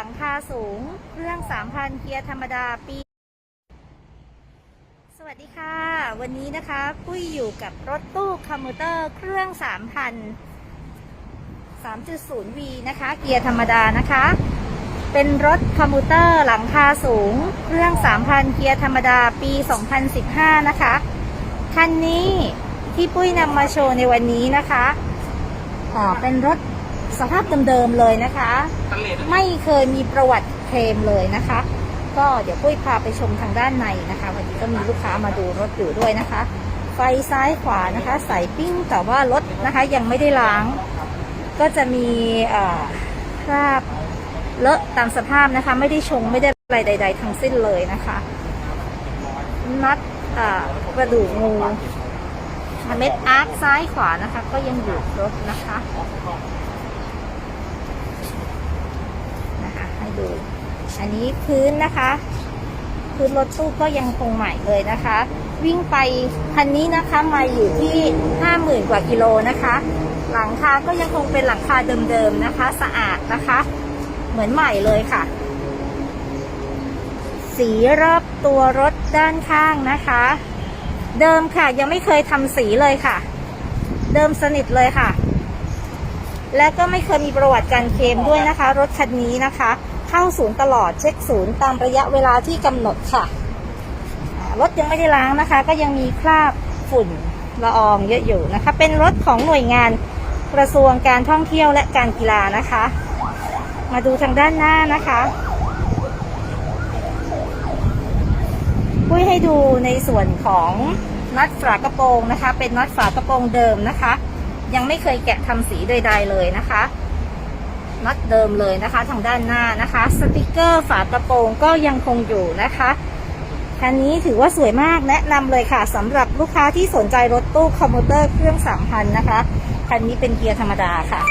ลังคาสูง เครื่อง 3,000 เกียร์ธรรมดาปี สวัสดีค่ะ วันนี้นะคะปุ้ยอยู่กับรถตู้คอมมูเตอร์เครื่อง 3,000 3.0V นะคะ เกียร์ธรรมดานะคะ เป็นรถคอมมูเตอร์หลังคาสูง เครื่อง 3,000 เกียร์ธรรมดาปี 2015 นะคะ คันนี้ที่ปุ้ยนำมาโชว์ในวันนี้นะคะอ่าเป็นรถ สภาพเดิมๆเลยนะคะ ไม่เคยมีประวัติเคลมเลยนะคะ ก็เดี๋ยวปุ้ยพาไปชมทางด้านในนะคะวันนี้ก็มีลูกค้ามาดูรถอยู่ด้วยนะคะ ไฟซ้ายขวานะคะใส่ปิ้งแต่ว่ารถนะคะยังไม่ได้ล้าง ก็จะมีเอ่อคราบเลอะตามสภาพนะคะ ไม่ได้ชงไม่ได้อะไรใด ๆ ทั้งสิ้นเลยนะคะน็อตอ่ากระดูกงูเม็ดอาร์คซ้ายขวานะคะ ก็ยังอยู่ครบนะคะ นะคะให้ ดู อันนี้พื้นนะคะ พื้นรถตู้ก็ยังคงใหม่เลยนะคะ วิ่งไปคันนี้นะคะมาอยู่ที่50,000กว่ากิโลนะคะ หลังคาก็ยังคงเป็นหลังคาเดิมๆนะคะ สะอาดนะคะ เหมือนใหม่เลยค่ะ สีรอบตัวรถด้านข้างนะคะ เดิมค่ะยังไม่เคยทำสีเลยค่ะ เดิมสนิทเลยค่ะและก็ไม่เคยมีประวัติการเคลมด้วยนะคะ รถคันนี้นะคะ เข้าศูนย์ตลอดเช็คศูนย์ตามระยะเวลาที่กำหนดค่ะรถยังไม่ได้ล้างนะคะ ก็ยังมีคราบฝุ่นละอองเยอะอยู่นะคะ เป็นรถของหน่วยงานกระทรวงการท่องเที่ยวและการกีฬานะคะ มาดูทางด้านหน้านะคะปุ้ยให้ดูในส่วนของน็อตฝากระโปรงนะคะ เป็นน็อตฝากระโปรงเดิมนะคะ ยังไม่เคยแกะทำสีใดๆเลยนะคะ น็อตเดิมเลยนะคะ ทางด้านหน้านะคะ สติกเกอร์ฝากระโปรงก็ยังคงอยู่นะคะคันนี้ถือว่าสวยมากแนะนำเลยค่ะสำหรับลูกค้าที่สนใจรถตู้คอมมูเตอร์เครื่อง3,000นนะคะคันนี้เป็นเกียร์ธรรมดาค่ะ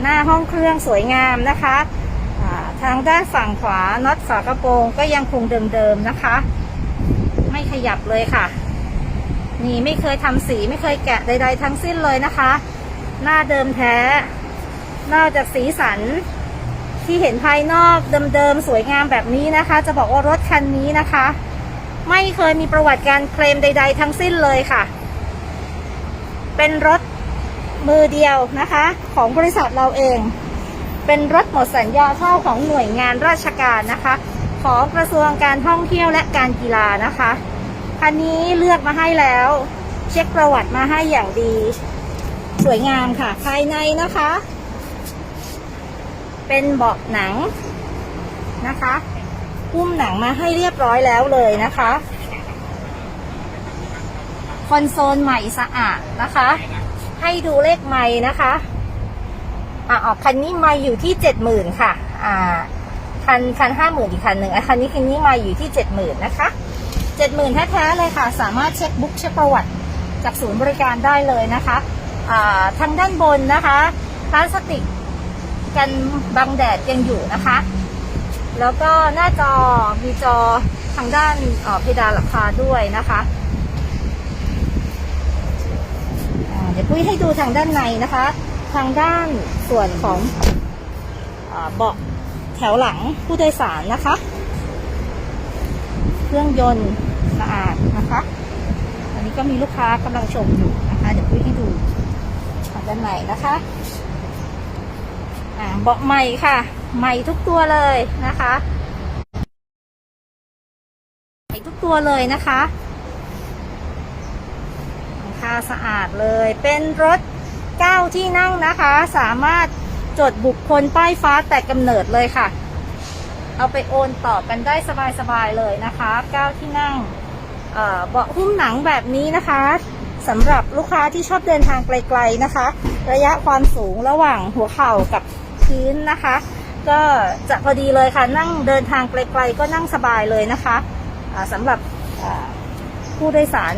หน้าห้องเครื่องสวยงามนะคะทางด้านฝั่งขวาน็อตฝากระโปรงก็ยังคงเดิมๆนะคะ ไม่ขยับเลยค่ะ นี่ไม่เคยทำสีไม่เคยแกะใด ๆ ทั้งสิ้นเลยนะคะ หน้าเดิมแท้ นอกจากสีสันที่เห็นภายนอกเดิมๆสวยงามแบบนี้นะคะ จะบอกว่ารถคันนี้นะคะ ไม่เคยมีประวัติการเคลมใด ๆ ทั้งสิ้นเลยค่ะ เป็นรถมือเดียวนะคะ ของบริษัทเราเอง เป็นรถหมดสัญญาเช่าของหน่วยงานราชการนะคะ ของกระทรวงการท่องเที่ยวและการกีฬานะคะคันนี้เลือกมาให้แล้ว เช็คประวัติมาให้อย่างดี สวยงามค่ะ ภายในนะคะ เป็นเบาะหนังนะคะหุ้มหนังมาให้เรียบร้อยแล้วเลยนะคะ คอนโซลใหม่สะอาดนะคะ ให้ดูเลขไม้นะคะอะออกคันนี้ไม้อยู่ที่เจ็ดหมื่นค่ะ อ่า คันคันห้าหมื่นอีกคันหนึ่งอะคันนี้คันนี้ไมาอยู่ที่เจ็ดหมื่นนะคะเจ็ดหมื่นแท้ๆเลยค่ะ สามารถเช็คบุ๊กเช็คประวัติจากศูนย์บริการได้เลยนะคะ อ่าทางด้านบนนะคะพลาสติก กันบังแดดยังอยู่นะคะ แล้วก็หน้าจอมีจอทางด้านเอ่อเพดานหลังคาด้วยนะคะเดี๋ยวปุ้ยให้ดูทางด้านในนะคะ ทางด้านส่วนของเบาะแถวหลังผู้โดยสารนะคะ เครื่องยนต์สะอาดนะคะอันนี้ก็มีลูกค้ากำลังชมอยู่นะคะ เดี๋ยวพี่ให้ดูด้านในนะคะ อ่าเบาะใหม่ค่ะ ใหม่ทุกตัวเลยนะคะใหม่ทุกตัวเลยนะคะหลังคาสะอาดเลยเป็นรถเก้าที่นั่งนะคะ สามารถจดบุคคลป้ายฟ้าแต่กำเนิดเลยค่ะ เอาไปโอนต่อกันได้สบายๆเลยนะคะเก้าที่นั่งเอ่อเบาะหุ้มหนังแบบนี้นะคะสำหรับลูกค้าที่ชอบเดินทางไกล ๆนะคะ ระยะความสูงระหว่างหัวเข่ากับื้นนะคะ ก็จะพอดีเลยค่ะนั่งเดินทางไกลๆก็นั่งสบายเลยนะคะะสำหรับผู้โดยสาร